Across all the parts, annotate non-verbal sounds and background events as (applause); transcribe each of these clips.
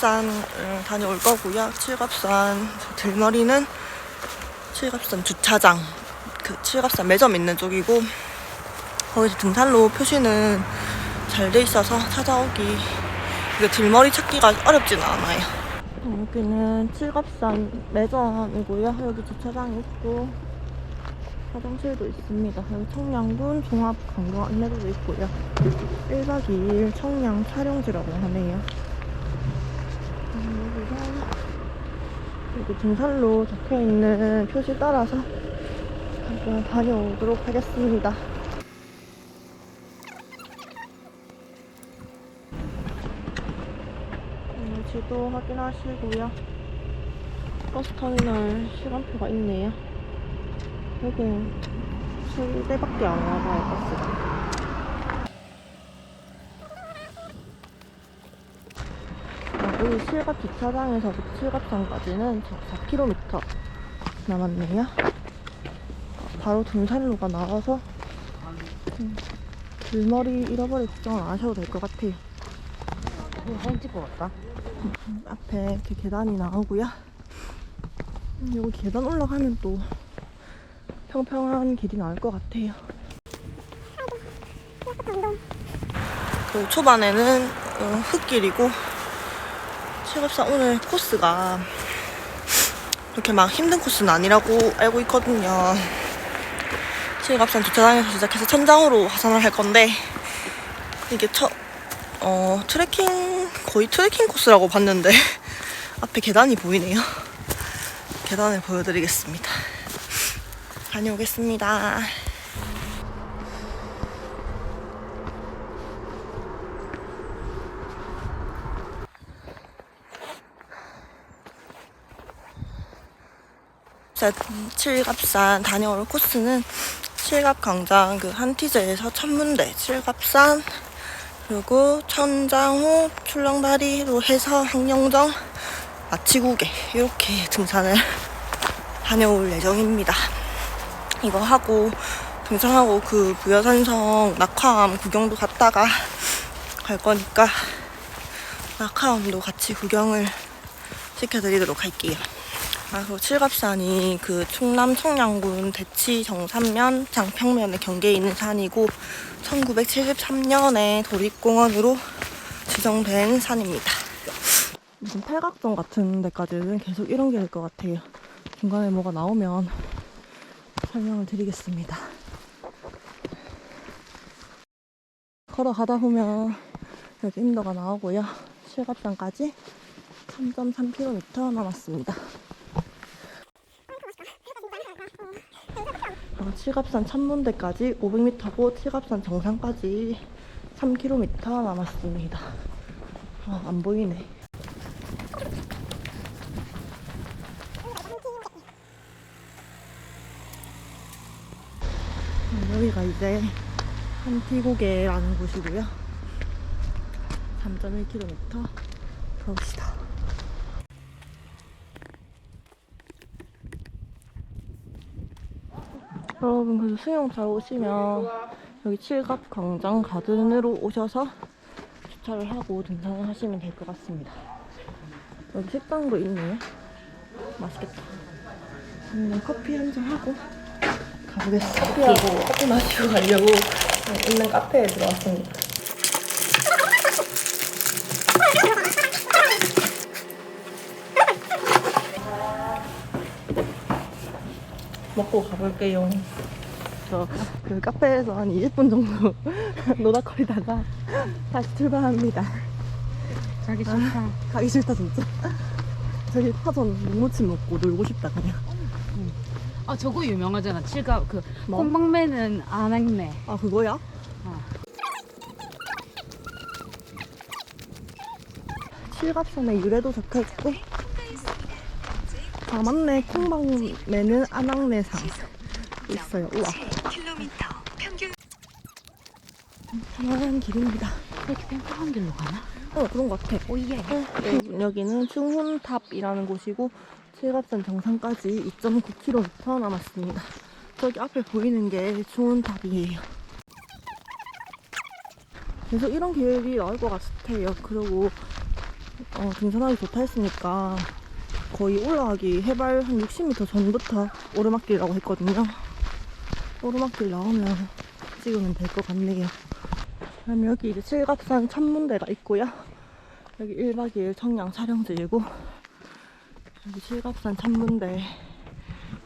칠갑산 다녀올 거고요. 칠갑산 들머리는 칠갑산 주차장, 그 칠갑산 매점 있는 쪽이고 거기서 등산로 표시는 잘 돼 있어서 찾아오기 이게 들머리 찾기가 어렵지는 않아요. 여기는 칠갑산 매점이고요. 여기 주차장이 있고 화장실도 있습니다. 여기 청량군 종합관광 안내도도 있고요. 1박 2일 청량 촬영지라고 하네요. 음, 여기 등산로 적혀 있는 표시 따라서 한번 다녀오도록 하겠습니다. 음, 지도 확인하시고요. 버스터미널 시간표가 있네요. 여기는 세 대밖에 안 와봐요, 버스가. 아, 여기 실갑 주차장에서부터 실갑산까지는 4km 남았네요. 바로 등산로가 나와서 음, 길머리 잃어버릴 걱정은 안 하셔도 될 것 같아요. 사진 찍고 갈까? 음, 앞에 이렇게 계단이 나오고요. 음, 여기 계단 올라가면 또 평평한 길이 나올 것 같아요. 그 초반에는 어, 흙길이고 실갑산 오늘 코스가 그렇게 막 힘든 코스는 아니라고 알고 있거든요. 실갑산 주차장에서 시작해서 천장으로 하산을 할 건데 이게 첫 어, 트레킹, 거의 트레킹 코스라고 봤는데, (laughs) 앞에 계단이 보이네요. 계단을 보여드리겠습니다. 다녀오겠습니다. 자, 칠갑산 다녀올 코스는 칠갑광장 그 한티제에서 천문대, 칠갑산, 그리고 천장호, 출렁다리로 해서 항령정, 마치구개 이렇게 등산을 (laughs) 다녀올 예정입니다. 이거 하고 등산하고 그 부여산성 낙화암 구경도 갔다가 갈 거니까 낙화암도 같이 구경을 시켜드리도록 할게요. 아, 그리고 칠갑산이 그 충남 청량군 대치 정산면 장평면의 경계에 있는 산이고 1973년에 도립공원으로 지정된 산입니다. 무슨 팔각정 같은 데까지는 계속 이런 게될것 같아요. 중간에 뭐가 나오면 설명을 드리겠습니다. 걸어가다 보면 여기 임도가 나오고요. 칠갑산까지 3.3km 남았습니다. 칠갑산 천문대까지 500m고 칠갑산 정상까지 3km 남았습니다. 아, 안 보이네. 음, 여기가 이제 한티고개라는 곳이고요. 3.1km 가봅시다. 여러분 그래서 수영 잘 오시면 여기 칠갑 광장 가든으로 오셔서 주차를 하고 등산을 하시면 될 것 같습니다. 여기 식당도 있네요. 맛있겠다. 음, 커피 한 잔 하고 가보겠습니다. 커피하고 커피 마시고 가려고 있는 카페에 들어왔습니다. 먹고 가볼게요. 저 그 카페에서 한 20분 정도 (laughs) 노닥거리다가 다시 출발합니다. 자기 싫다. 가기 싫다 진짜. 저기 파전 묵무침 먹고 놀고 싶다 그냥. 아 저거 유명하잖아. 칠갑 그 뭐? 콩방매는 안 했네. 아 그거야? 어. 칠갑산의 유래도 적혀있고 아 맞네. 콩방매는 안악내상 있어요. 우와. 편안한 길입니다. 이렇게 팽팽한 길로 가나? 어 그런 것 같아. 오예. 어, 여기는 충훈탑이라는 곳이고 칠갑산 정상까지 2.9km 남았습니다. 저기 앞에 보이는 게 충훈탑이에요. 계속 이런 계획이 나올 것 같아요. 그리고 어, 등산하기 좋다 했으니까 거의 올라가기 해발 한 60m 전부터 오르막길이라고 했거든요. 오르막길 나오면 찍으면 될 것 같네요. 그럼 여기 이제 칠갑산 천문대가 있고요. 여기 1박 2일 청량 촬영지이고 여기 칠갑산 천문대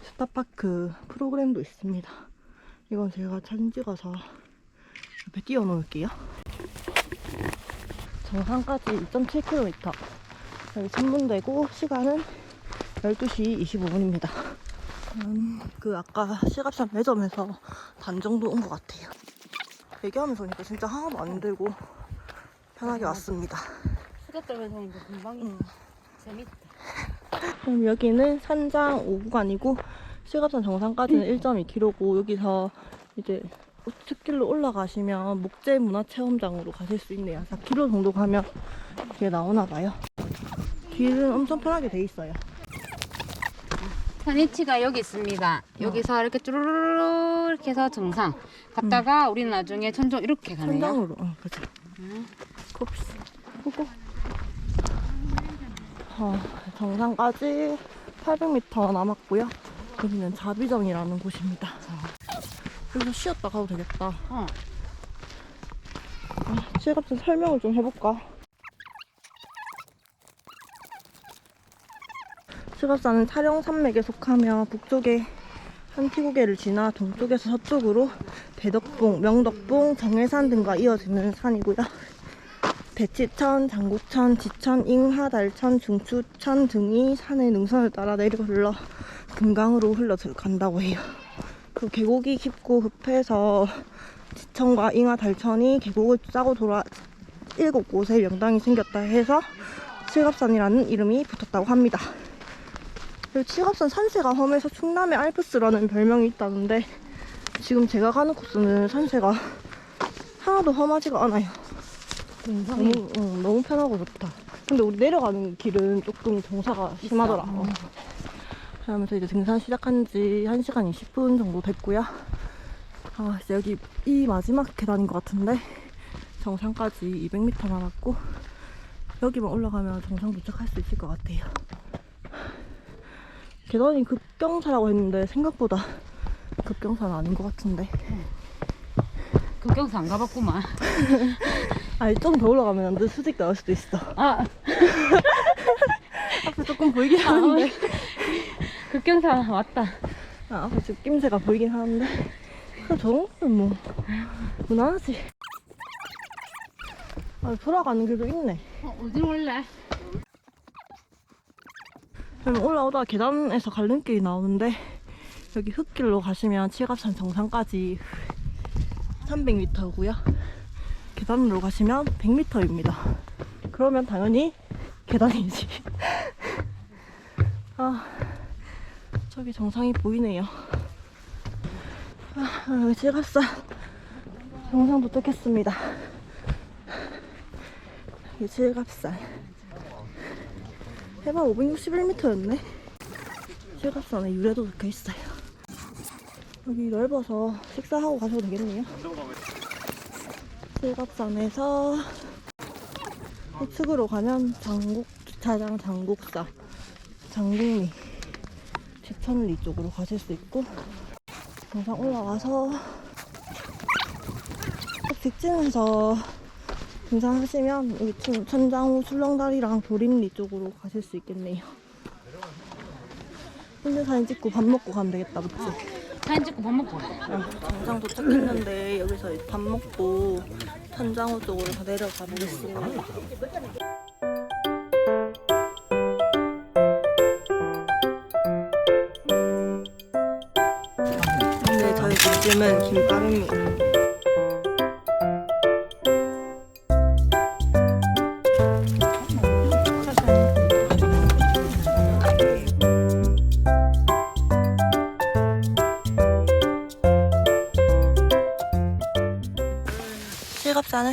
스타파크 프로그램도 있습니다. 이건 제가 사진 찍어서 옆에 띄워 놓을게요. 정상까지 2.7km. 여기 천문대고 시간은 12시 25분입니다. 음, 그 아까 시갑산 매점에서 반 정도 온 것 같아요. 얘기하면서 보니까 진짜 하나도 안 들고 편하게 왔습니다. 수다 떨면서 하니까 금방 음. 재밌다. (laughs) 그럼 여기는 산장 5구간이고 실갑산 정상까지는 1.2km고 여기서 이제 숲길로 올라가시면 목재 문화체험장으로 가실 수 있네요. 4km 정도 가면 이게 나오나 봐요. 길은 엄청 편하게 돼 있어요. 산위치가 여기 있습니다. 여기서 이렇게 쭈루루루 이렇게 해서 정상 갔다가 우리는 나중에 천정 이렇게 가네요. 천장으로. 어, 그죠. 음. kop스. 고고. 어, 정상까지 800m 남았고요. 여기는 자비정이라는 곳입니다. 여기서 쉬었다 가도 되겠다. 어. 실 같은 설명을 좀 해볼까? 실갑산은 타령 산맥에 속하며 북쪽에 한티고개를 지나 동쪽에서 서쪽으로 대덕봉, 명덕봉, 정해산 등과 이어지는 산이고요. 대치천, 장곡천, 지천, 잉하, 달천, 중추천 등이 산의 능선을 따라 내려 흘러 금강으로 흘러 들어간다고 해요. 그 계곡이 깊고 급해서 지천과 잉하, 달천이 계곡을 짜고 돌아 일곱 곳에 명당이 생겼다 해서 칠갑산이라는 이름이 붙었다고 합니다. 그리고 칠갑산 산세가 험해서 충남의 알프스라는 별명이 있다는데 지금 제가 가는 코스는 산세가 하나도 험하지가 않아요. 너무, 응, 너무 편하고 좋다. 근데 우리 내려가는 길은 조금 정사가 심하더라. 어. 그러면서 이제 등산 시작한 지 1시간 20분 정도 됐고요. 아, 이제 여기 이 마지막 계단인 것 같은데 정상까지 200m 남았고 여기만 올라가면 정상 도착할 수 있을 것 같아요. 계단이 급경사라고 했는데 생각보다 급경사는 아닌 것 같은데. 급경사 안 가봤구만. (laughs) 아니 좀 더 올라가면 완전 수직 나올 수도 있어. 아, (laughs) 앞에 조금 보이긴 하는데. 급경사 왔다. 아, 앞에 지금 낌새가 보이긴 하는데. 그냥 저 정도면 뭐 무난하지. 아, 돌아가는 길도 있네. 어, 어디로 올래? 그럼 올라오다가 계단에서 갈림길이 나오는데 여기 흙길로 가시면 칠갑산 정상까지 300m고요. 계단으로 가시면 100m입니다. 그러면 당연히 계단이지. (laughs) 아, 저기 정상이 보이네요. 아, 여기 칠갑산 정상 도착했습니다. 여기 칠갑산. 해발 561m였네. 실갑산에 유래도 적혀 있어요. 여기 넓어서 식사하고 가셔도 되겠네요. 실갑산에서 우측으로 가면 장곡 주차장 장곡사 장곡리 지천리 쪽으로 가실 수 있고 정상 올라와서 딱 직진해서 등산하시면 여기 천- 천장호 출렁다리랑 도림리 쪽으로 가실 수 있겠네요. 혼자 사진 찍고 밥 먹고 가면 되겠다, 그치? 사진 찍고 밥 먹고. 어, 정상 도착했는데 여기서 밥 먹고 천장호 쪽으로 더 내려가 보겠습니다. 근데 저희 점심은 김밥입니다.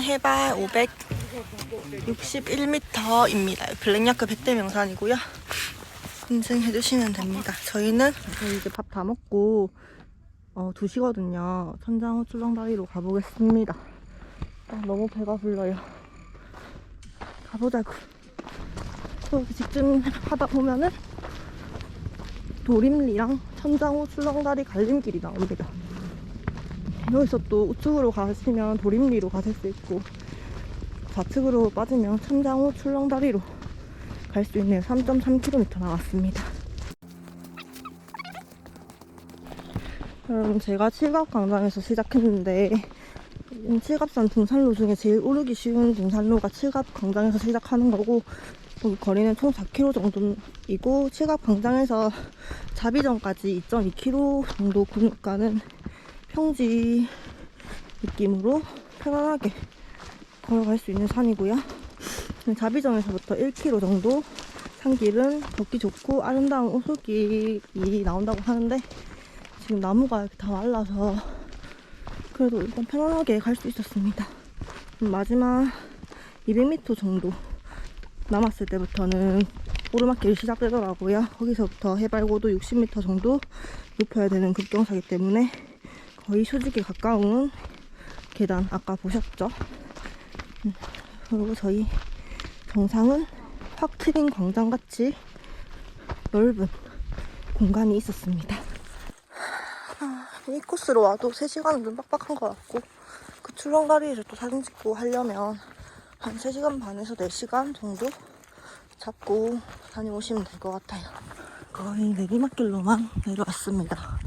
해발 561m입니다. 블랙야크 100대 명산이고요. 인증해 주시면 됩니다. 저희는 이제 밥 다 먹고 어, 2시거든요. 천장호 출렁다리로 가보겠습니다. 아, 너무 배가 불러요. 가보자고. 또 이렇게 직진 하다 보면은 도림리랑 천장호 출렁다리 갈림길이 나옵니다. 여기서 또 우측으로 가시면 도림리로 가실 수 있고 좌측으로 빠지면 천장호 출렁다리로 갈 수 있네요. 3.3km 나왔습니다. 여러분 제가 칠갑광장에서 시작했는데 음, 칠갑산 등산로 중에 제일 오르기 쉬운 등산로가 칠갑광장에서 시작하는 거고 여기 거리는 총 4km 정도이고 칠갑광장에서 자비점까지 2.2km 정도 구니까는 평지 느낌으로 편안하게 걸어갈 수 있는 산이고요. 자비점에서부터 1km 정도 산길은 걷기 좋고 아름다운 오솔길이 나온다고 하는데 지금 나무가 다 말라서 그래도 일단 편안하게 갈 수 있었습니다. 음, 마지막 200m 정도 남았을 때부터는 오르막길이 시작되더라고요. 거기서부터 해발고도 60m 정도 높여야 되는 급경사기 때문에 거의 수직에 가까운 계단 아까 보셨죠? 음, 그리고 저희 정상은 확 트인 광장같이 넓은 공간이 있었습니다. 이 코스로 와도 3시간은 좀 빡빡한 것 같고 그 출렁다리에서 또 사진 찍고 하려면 한 3시간 반에서 4시간 정도 잡고 다녀오시면 될 것 같아요. 거의 내리막길로만 내려왔습니다.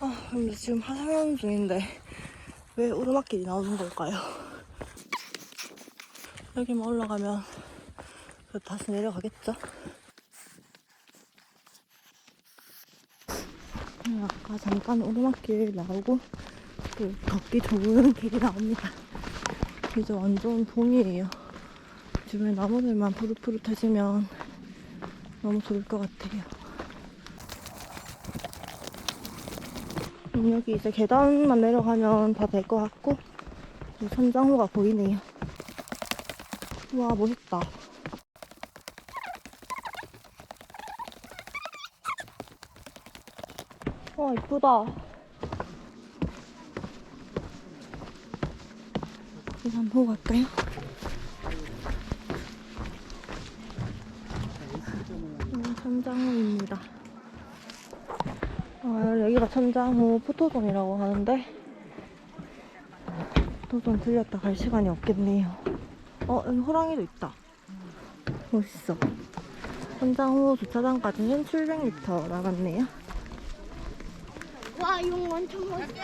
아, 근데 지금 하산하는 중인데 왜 오르막길이 나오는 걸까요? 여기만 올라가면 그 다시 내려가겠죠? 네, 아까 잠깐 오르막길 나오고 또 걷기 좋은 길이 나옵니다. 이제 완전 봄이에요. 주변에 나무들만 푸릇푸릇해지면 너무 좋을 것 같아요. 여기 이제 계단만 내려가면 다 될 것 같고 이 천장호가 보이네요. 와 멋있다. 와 이쁘다. 이거 한번 보고 갈까요? 음, 천장호입니다. 아, 여기가 천장호 포토존이라고 하는데 포토존 들렸다 갈 시간이 없겠네요. 어 여기 호랑이도 있다. 멋있어. 천장호 주차장까지는 700m 남았네요. 와, 이거 엄청 멋있어.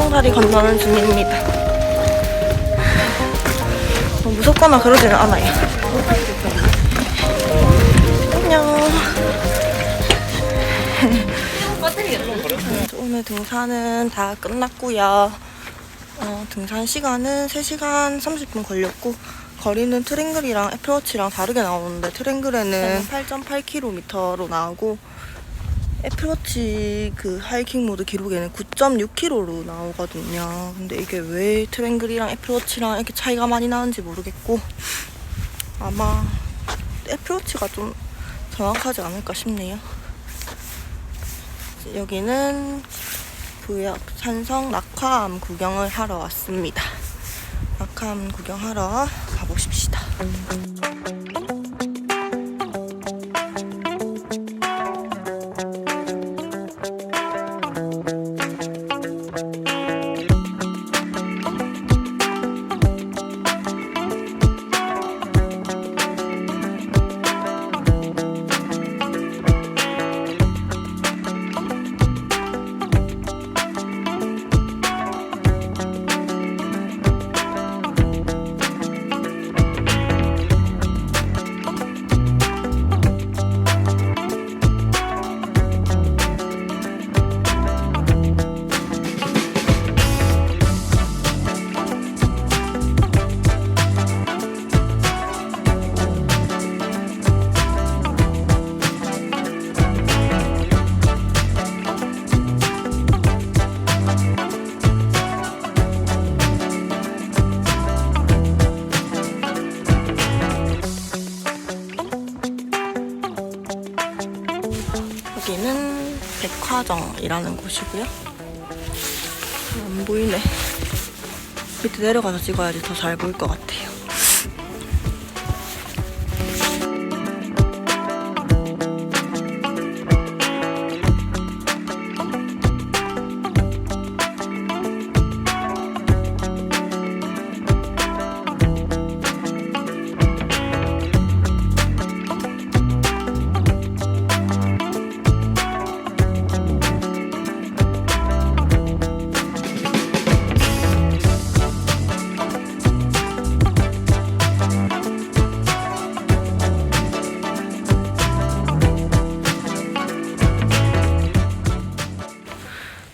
출렁다리 건너는 중입니다. 뭐 무섭거나 그러지는 않아요. 안녕. (laughs) 오늘 등산은 다 끝났고요. 어, 등산 시간은 3시간 30분 걸렸고 거리는 트랭글이랑 애플워치랑 다르게 나오는데 트랭글에는 8.8km로 나오고 애플워치 그 하이킹 모드 기록에는 9.6km로 나오거든요. 근데 이게 왜 트랭글이랑 애플워치랑 이렇게 차이가 많이 나는지 모르겠고 아마 애플워치가 좀 정확하지 않을까 싶네요. 여기는 부역 산성 낙화암 구경을 하러 왔습니다. 낙화암 구경하러 가보십시다. 신사정이라는 곳이고요. 안 보이네. 밑에 내려가서 찍어야지 더 잘 보일 것 같아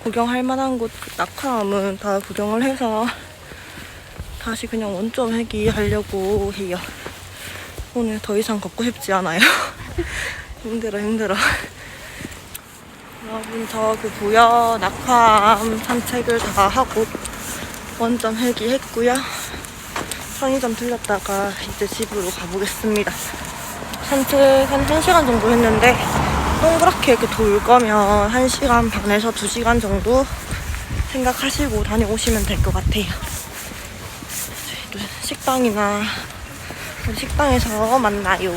구경할 만한 곳 낙화암은 다 구경을 해서 다시 그냥 원점 회귀하려고 해요. 오늘 더 이상 걷고 싶지 않아요. (laughs) 힘들어 힘들어. 여러분 저 그 부여 낙화암 산책을 다 하고 원점 회귀했고요. 편의점 들렸다가 이제 집으로 가보겠습니다. 산책 한 1시간 정도 했는데 동그랗게 이렇게 돌 거면 1시간 반에서 2시간 정도 생각하시고 다녀오시면 될 것 같아요. 식당이나 식당에서 만나요.